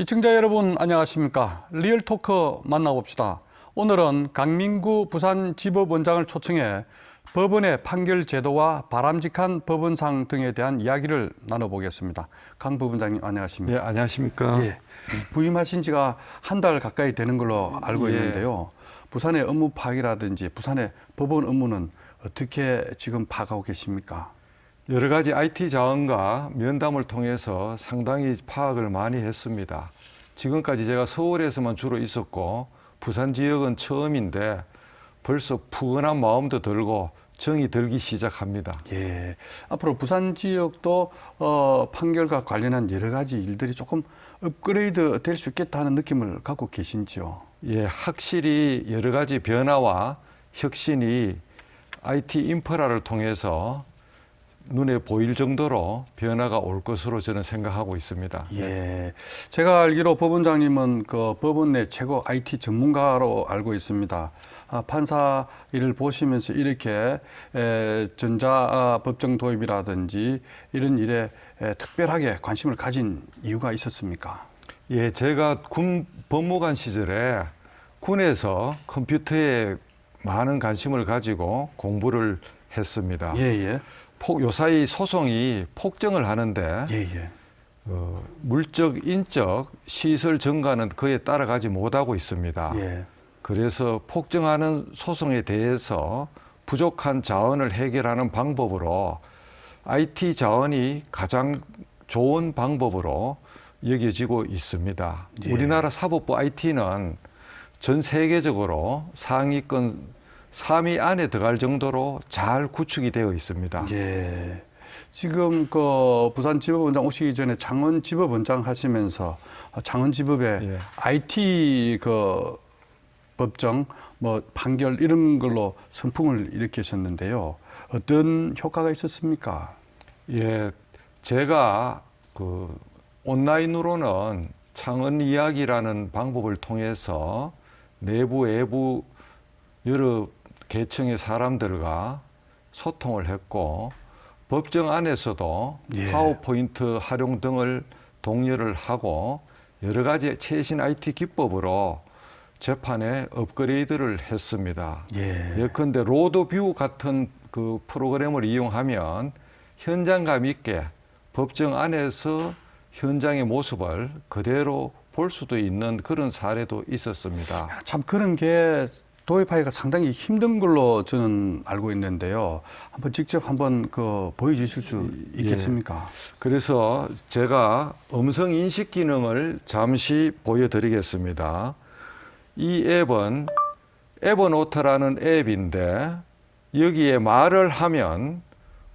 시청자 여러분 안녕하십니까? 리얼토크 만나봅시다. 오늘은 강민구 부산지법원장을 초청해 법원의 판결 제도와 바람직한 법원상 등에 대한 이야기를 나눠보겠습니다. 강 부원장님 안녕하십니까? 예, 안녕하십니까? 예. 부임하신 지가 한 달 가까이 되는 걸로 알고 예. 있는데요. 부산의 업무 파악이라든지 부산의 법원 업무는 어떻게 지금 파악하고 계십니까? 여러 가지 IT 자원과 면담을 통해서 상당히 파악을 많이 했습니다. 지금까지 제가 서울에서만 주로 있었고 부산 지역은 처음인데 벌써 푸근한 마음도 들고 정이 들기 시작합니다. 예. 앞으로 부산 지역도 어, 판결과 관련한 여러 가지 일들이 조금 업그레이드 될 수 있겠다는 느낌을 갖고 계신지요? 예, 확실히 여러 가지 변화와 혁신이 IT 인프라를 통해서 눈에 보일 정도로 변화가 올 것으로 저는 생각하고 있습니다. 예. 제가 알기로 법원장님은 그 법원 내 최고 IT 전문가로 알고 있습니다. 아, 판사 일을 보시면서 이렇게 에, 전자 아, 법정 도입이라든지 이런 일에 에, 특별하게 관심을 가진 이유가 있었습니까? 예, 제가 군 법무관 시절에 군에서 컴퓨터에 많은 관심을 가지고 공부를 했습니다. 예, 예. 폭, 요 사이 소송이 폭정을 하는데 예, 예. 어, 물적, 인적 시설 증가는 그에 따라가지 못하고 있습니다. 예. 그래서 폭정하는 소송에 대해서 부족한 자원을 해결하는 방법으로 IT 자원이 가장 좋은 방법으로 여겨지고 있습니다. 예. 우리나라 사법부 IT는 전 세계적으로 상위권 3위 안에 들어갈 정도로 잘 구축이 되어 있습니다. 예. 지금 그 부산 지법원장 오시기 전에 창원지법원장 하시면서 창원지법의 예. IT 그 법정 뭐 판결 이런 걸로 선풍을 일으키셨는데요. 어떤 효과가 있었습니까? 예, 제가 그 온라인으로는 창언 이야기라는 방법을 통해서 내부 외부 여러 계층의 사람들과 소통을 했고 법정 안에서도 예. 파워포인트 활용 등을 독려를 하고 여러 가지 최신 IT 기법으로 재판에 업그레이드를 했습니다. 예. 예컨대 로드뷰 같은 그 프로그램을 이용하면 현장감 있게 법정 안에서 현장의 모습을 그대로 볼 수도 있는 그런 사례도 있었습니다. 참 그런 게 도입하기가 상당히 힘든 걸로 저는 알고 있는데요. 한번 직접 한번 그 보여주실 수 있겠습니까? 그래서 제가 음성 인식 기능을 잠시 보여드리겠습니다. 이 앱은 에버노트라는 앱인데 여기에 말을 하면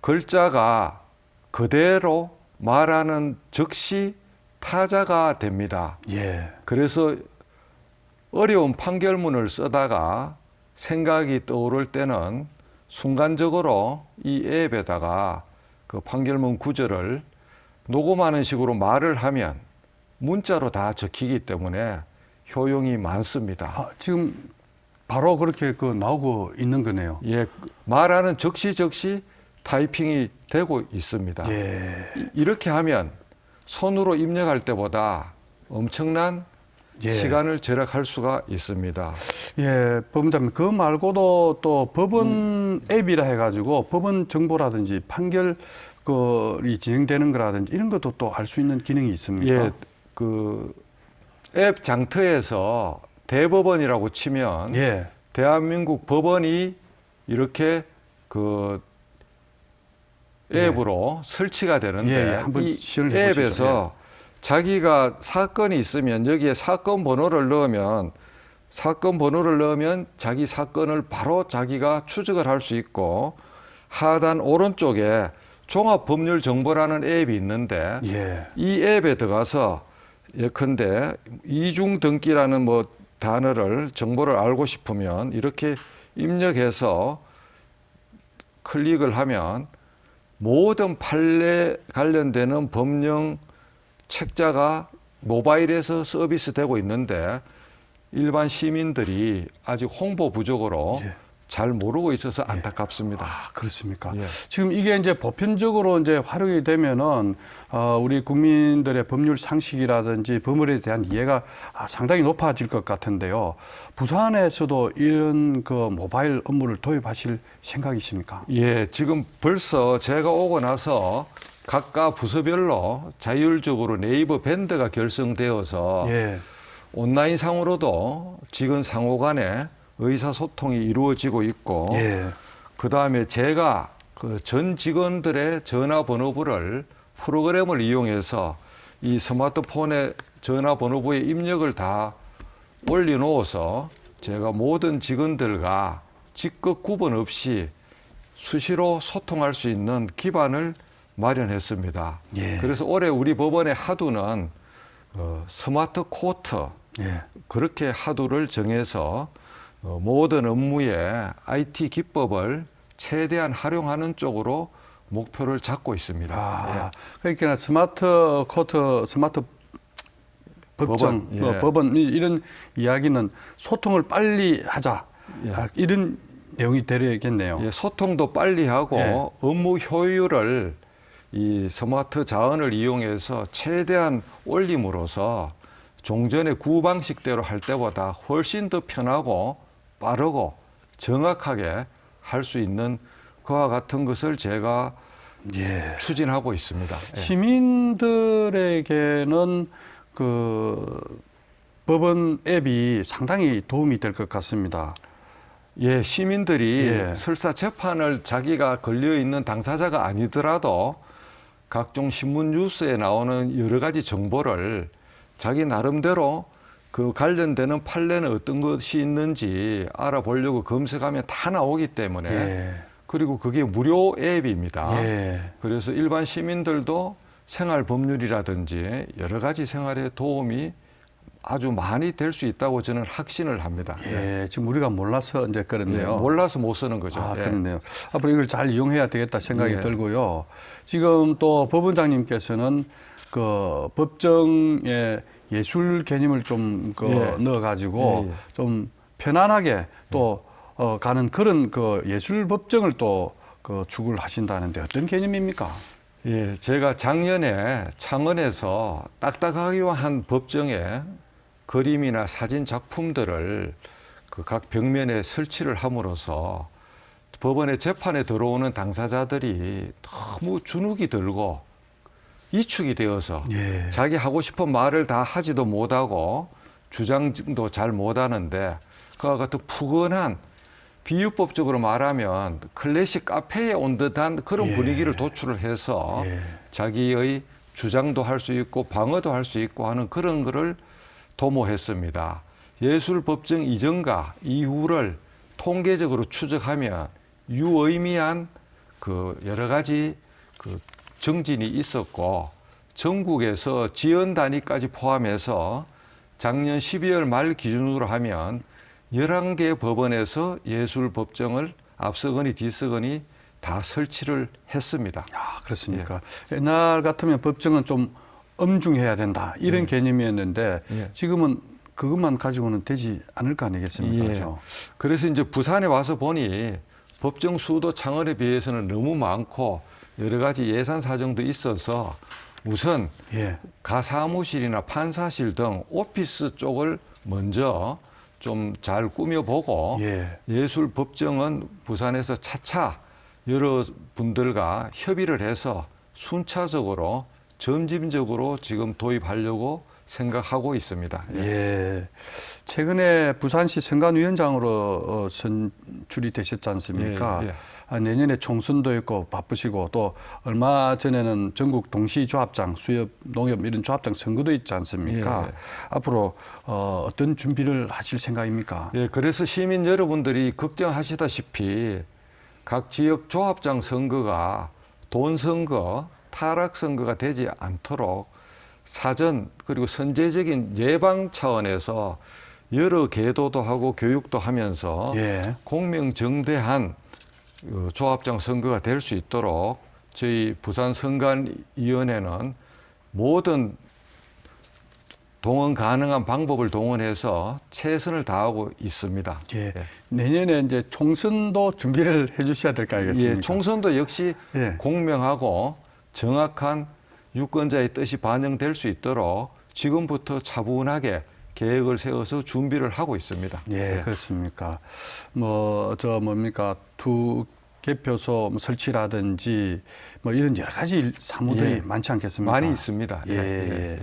글자가 그대로 말하는 즉시 타자가 됩니다. 예. 그래서 어려운 판결문을 쓰다가 생각이 떠오를 때는 순간적으로 이 앱에다가 그 판결문 구절을 녹음하는 식으로 말을 하면 문자로 다 적히기 때문에 효용이 많습니다. 아, 지금 바로 그렇게 그 나오고 있는 거네요. 예, 말하는 즉시 즉시 타이핑이 되고 있습니다. 예. 이- 이렇게 하면 손으로 입력할 때보다 엄청난 예. 시간을 절약할 수가 있습니다. 예, 법원장님 그 말고도 또 법원 앱이라 해가지고 법원 정보라든지 판결 그이 진행되는 거라든지 이런 것도 또 알 수 있는 기능이 있습니까? 예, 그앱 장터에서 대법원이라고 치면 예, 대한민국 법원이 이렇게 그 앱으로 설치가 되는데 예, 예. 한번 이. 앱에서 자기가 사건이 있으면 여기에 사건 번호를 넣으면 사건 번호를 넣으면 자기 사건을 바로 자기가 추적을 할 수 있고 하단 오른쪽에 종합법률정보라는 앱이 있는데 예, 이 앱에 들어가서 예컨대 이중 등기라는 뭐 단어를 정보를 알고 싶으면 이렇게 입력해서 클릭을 하면 모든 판례 관련되는 법령 책자가 모바일에서 서비스되고 있는데 일반 시민들이 아직 홍보 부족으로 예. 잘 모르고 있어서 안타깝습니다. 아, 그렇습니까? 예. 지금 이게 이제 보편적으로 이제 활용이 되면은 어, 우리 국민들의 법률 상식이라든지 법률에 대한 이해가 아, 상당히 높아질 것 같은데요. 부산에서도 이런 그 모바일 업무를 도입하실 생각이십니까? 예, 지금 벌써 제가 오고 나서 각각 부서별로 자율적으로 네이버 밴드가 결성되어서 예. 온라인 상으로도 직원 상호 간에 의사소통이 이루어지고 있고 예. 그 다음에 제가 그 전 직원들의 전화번호부를 프로그램을 이용해서 이 스마트폰에 전화번호부에 입력을 다 올려놓아서 제가 모든 직원들과 직급 구분 없이 수시로 소통할 수 있는 기반을 마련했습니다. 예. 그래서 올해 우리 법원의 하두는 어, 스마트 코트 예. 그렇게 하두를 정해서 어, 모든 업무에 IT 기법을 최대한 활용하는 쪽으로 목표를 잡고 있습니다. 아, 그러니까 스마트 코트, 스마트 법정, 법원, 예. 어, 법원 이- 이런 이야기는 소통을 빨리 하자 예. 아, 이런 내용이 되겠네요. 예, 소통도 빨리 하고 예. 업무 효율을 이 스마트 자원을 이용해서 최대한 올림으로써 종전의 구방식대로 할 때보다 훨씬 더 편하고 빠르고 정확하게 할 수 있는 그와 같은 것을 제가 예. 추진하고 있습니다. 예. 시민들에게는 그 법원 앱이 상당히 도움이 될 것 같습니다. 예, 시민들이 예. 설사 재판을 자기가 걸려 있는 당사자가 아니더라도 각종 신문 뉴스에 나오는 여러 가지 정보를 자기 나름대로 그 관련되는 판례는 어떤 것이 있는지 알아보려고 검색하면 다 나오기 때문에 예. 그리고 그게 무료 앱입니다. 예. 그래서 일반 시민들도 생활 법률이라든지 여러 가지 생활에 도움이 아주 많이 될 수 있다고 저는 확신을 합니다. 예. 지금 우리가 몰라서 이제 예, 그렇네요. 몰라서 못 쓰는 거죠. 아, 예. 그렇네요. 앞으로 이걸 잘 이용해야 되겠다 생각이 예. 들고요. 지금 또 법원장님께서는 그 법정의 예술 개념을 좀그 예. 넣어가지고 예, 예. 좀 편안하게 또 어, 가는 그런 그 예술 법정을 또그 추구를 하신다는데 어떤 개념입니까? 예, 제가 작년에 창원에서 딱딱하기한 법정에 그림이나 사진 작품들을 그 각 벽면에 설치를 함으로써 법원의 재판에 들어오는 당사자들이 너무 주눅이 들고 이축이 되어서 예. 자기 하고 싶은 말을 다 하지도 못하고 주장도 잘 못하는데 그와 같은 푸근한 비유법적으로 말하면 클래식 카페에 온 듯한 그런 예. 분위기를 도출을 해서 예. 자기의 주장도 할 수 있고 방어도 할 수 있고 하는 그런 거를 도모했습니다. 예술 법정 이전과 이후를 통계적으로 추적하면 유의미한 그 여러 가지 그 정진이 있었고 전국에서 지연 단위까지 포함해서 작년 12월 말 기준으로 하면 11개 법원에서 예술 법정을 앞서거니 뒤서거니 다 설치를 했습니다. 아, 그렇습니까? 옛날 같으면 법정은 좀 엄중해야 된다 이런 개념이었는데 예. 지금은 그것만 가지고는 되지 않을 거 아니겠습니까? 예. 그렇죠? 그래서 이제 부산에 와서 보니 법정 수도 창원에 비해서는 너무 많고 여러 가지 예산 사정도 있어서 우선 예. 가사무실이나 판사실 등 오피스 쪽을 먼저 좀 잘 꾸며보고 예. 예술 법정은 부산에서 차차 여러 분들과 협의를 해서 순차적으로 점진적으로 지금 도입하려고 생각하고 있습니다. 예. 예. 최근에 부산시 선관위원장으로 어, 선출이 되셨지 않습니까? 예, 예. 아, 내년에 총선도 있고 바쁘시고 또 얼마 전에는 전국 동시조합장, 수협, 농협 이런 조합장 선거도 있지 않습니까? 예. 앞으로 어, 어떤 준비를 하실 생각입니까? 예, 그래서 시민 여러분들이 걱정하시다시피 각 지역 조합장 선거가 돈 선거, 타락 선거가 되지 않도록 사전 그리고 선제적인 예방 차원에서 여러 계도도 하고 교육도 하면서 예. 공명정대한 어, 조합장 선거가 될 수 있도록 저희 부산 선관위원회는 모든 동원 가능한 방법을 동원해서 최선을 다하고 있습니다. 예. 내년에 이제 총선도 준비를 해 주셔야 될 거 아니겠습니까? 예, 총선도 역시 예. 공명하고 정확한 유권자의 뜻이 반영될 수 있도록 지금부터 차분하게 계획을 세워서 준비를 하고 있습니다. 예, 그렇습니까? 뭐 저 뭡니까 투 개표소 뭐 설치라든지 뭐 이런 여러 가지 일- 사무들이 예. 많지 않겠습니까? 많이 있습니다. 예, 예, 예,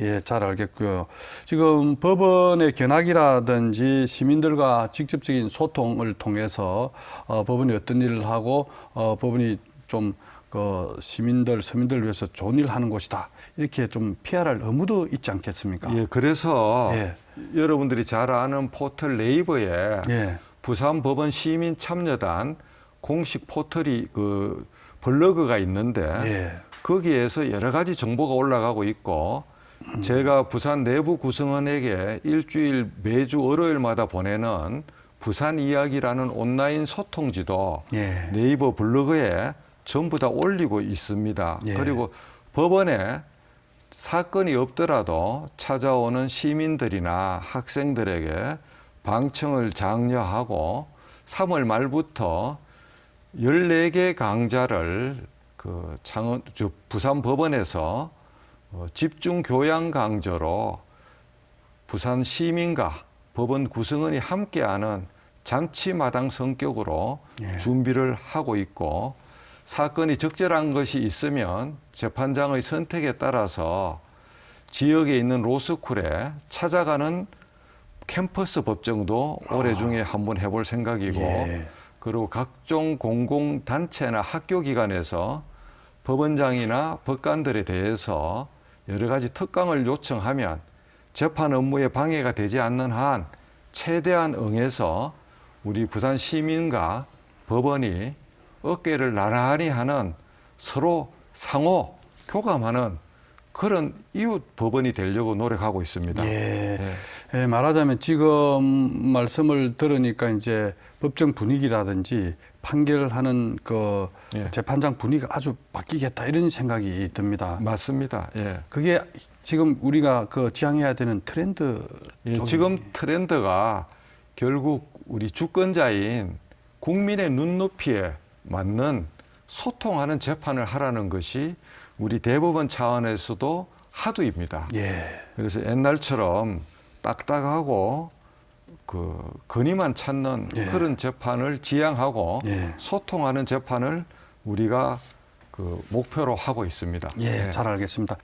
예, 예, 잘 알겠고요. 지금 법원의 견학이라든지 시민들과 직접적인 소통을 통해서 어, 법원이 어떤 일을 하고 어, 법원이 좀 그 시민들, 서민들을 위해서 좋은 일을 하는 곳이다. 이렇게 좀 피할할 의무도 있지 않겠습니까? 예, 그래서 예. 여러분들이 잘 아는 포털 네이버에 예. 부산 법원 시민 참여단 공식 포털이 그 블로그가 있는데 예. 거기에서 여러 가지 정보가 올라가고 있고 제가 부산 내부 구성원에게 일주일 매주 월요일마다 보내는 부산 이야기라는 온라인 소통지도 예. 네이버 블로그에 전부 다 올리고 있습니다. 예. 그리고 법원에 사건이 없더라도 찾아오는 시민들이나 학생들에게 방청을 장려하고 3월 말부터 14개 강좌를 그 창원 저 부산 법원에서 어, 집중 교양 강좌로 부산 시민과 법원 구성원이 함께하는 잔치마당 성격으로 예. 준비를 하고 있고 사건이 적절한 것이 있으면 재판장의 선택에 따라서 지역에 있는 로스쿨에 찾아가는 캠퍼스 법정도 올해 중에 한번 해볼 생각이고 예. 그리고 각종 공공 단체나 학교 기관에서 법원장이나 법관들에 대해서 여러 가지 특강을 요청하면 재판 업무에 방해가 되지 않는 한 최대한 응해서 우리 부산 시민과 법원이 어깨를 나란히 하는 서로 상호 교감하는 그런 이웃 법원이 되려고 노력하고 있습니다. 예. 예. 예, 말하자면 지금 말씀을 들으니까 이제 법정 분위기라든지 판결하는 그 예. 재판장 분위기가 아주 바뀌겠다 이런 생각이 듭니다. 맞습니다. 예. 그게 지금 우리가 그 지향해야 되는 트렌드 예, 지금 트렌드가 결국 우리 주권자인 국민의 눈높이에 맞는 소통하는 재판을 하라는 것이 우리 대법원 차원에서도 하두입니다. 예. 그래서 옛날처럼 딱딱하고 그 건의만 찾는 예. 그런 재판을 지향하고 예. 소통하는 재판을 우리가 그 목표로 하고 있습니다. 예, 잘 알겠습니다.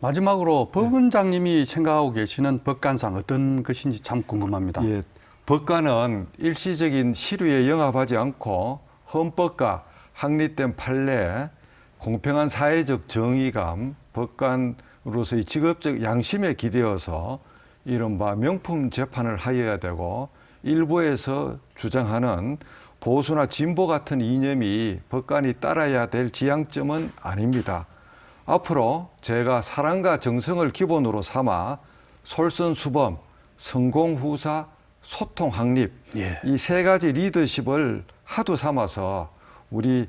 마지막으로 법원장님이 생각하고 계시는 법관상 어떤 것인지 참 궁금합니다. 예, 법관은 일시적인 시류에 영합하지 않고 헌법과 확립된 판례, 공평한 사회적 정의감, 법관으로서의 직업적 양심에 기대어서 이른바 명품 재판을 하여야 되고 일부에서 주장하는 보수나 진보 같은 이념이 법관이 따라야 될 지향점은 아닙니다. 앞으로 제가 사랑과 정성을 기본으로 삼아 솔선수범, 성공후사, 소통 확립 예. 이 세 가지 리더십을 하도 삼아서 우리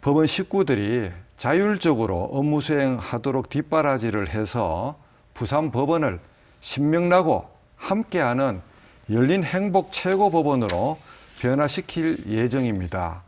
법원 식구들이 자율적으로 업무 수행하도록 뒷바라지를 해서 부산 법원을 신명나고 함께하는 열린 행복 최고 법원으로 변화시킬 예정입니다.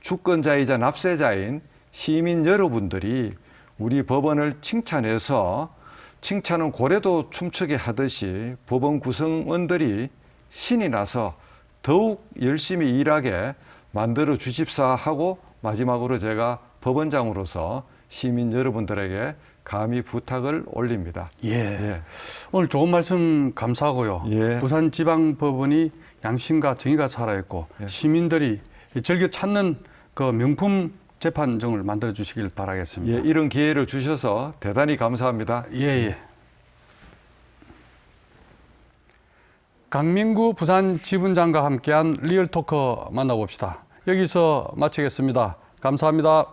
주권자이자 납세자인 시민 여러분들이 우리 법원을 칭찬해서 칭찬은 고래도 춤추게 하듯이 법원 구성원들이 신이 나서 더욱 열심히 일하게 만들어 주십사 하고 마지막으로 제가 법원장으로서 시민 여러분들에게 감히 부탁을 올립니다. 예. 예. 오늘 좋은 말씀 감사하고요. 예. 부산 지방 법원이 양심과 정의가 살아있고 예. 시민들이 즐겨 찾는 그 명품 재판정을 만들어 주시길 예, 바라겠습니다. 이런 기회를 주셔서 대단히 감사합니다. 예, 예. 강민구 부산 지분장과 함께한 리얼토크 만나봅시다. 여기서 마치겠습니다. 감사합니다.